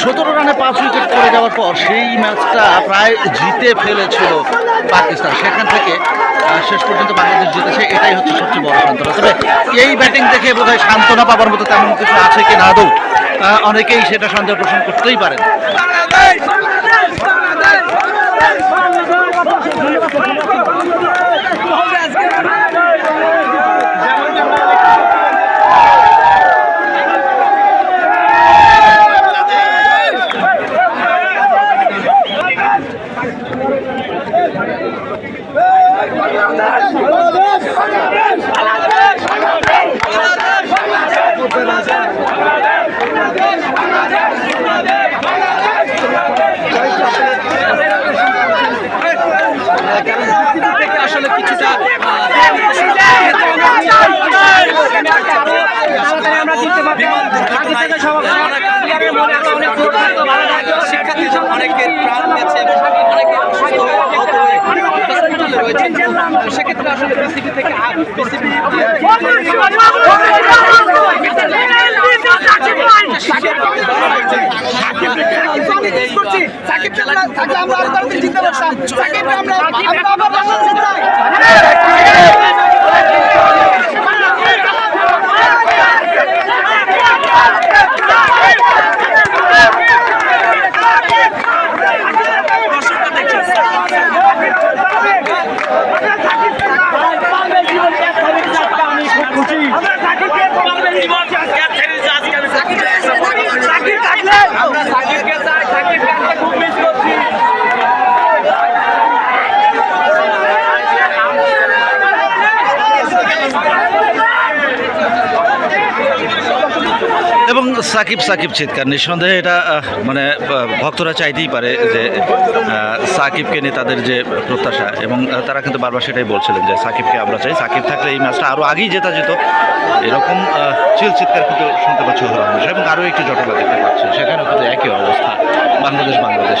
সতেরো রানে পাঁচ উইকেট করে যাওয়ার পর সেই ম্যাচটা প্রায় জিতে ফেলেছিল পাকিস্তান সেখান থেকে শেষ পর্যন্ত বাংলাদেশ জিতেছে এটাই হচ্ছে সবচেয়ে বড় সান্ত্বনা তবে এই ব্যাটিং দেখে বোধহয় সান্ত্বনা পাবার মতো তেমন কিছু আছে কি না আদৌ অনেকেই সেটা সন্দেহ পোষণ করতেই পারেন আসলে কিছুটা আমরা দিতে পারি শিক্ষার্থী অনেকের প্রাণ গেছে এবং অনেকে অসুস্থ হয়ে আহত হয়ে রয়েছেন সেক্ষেত্রে আসলে বিসিবি থেকে বিসিবি আমরা সাকিবকে চাই সাকিব সাকিব সাকিব চিৎকার। নিঃসন্দেহে এটা মানে ভক্তরা চাইতেই পারে যে সাকিবকে নিয়ে তাদের যে প্রত্যাশা এবং তারা কিন্তু বারবার সেটাই বলছিলেন যে, সাকিবকে আমরা চাই। সাকিব থাকলে এই ম্যাচটা আরও আগেই জেতা যেত। এরকম চিল চিৎকার কিন্তু শুনতে পাচ্ছি এবং আরও একটি জটলা দেখতে পাচ্ছি। সেখানেও কিন্তু একই অবস্থা, বাংলাদেশ বাংলাদেশ।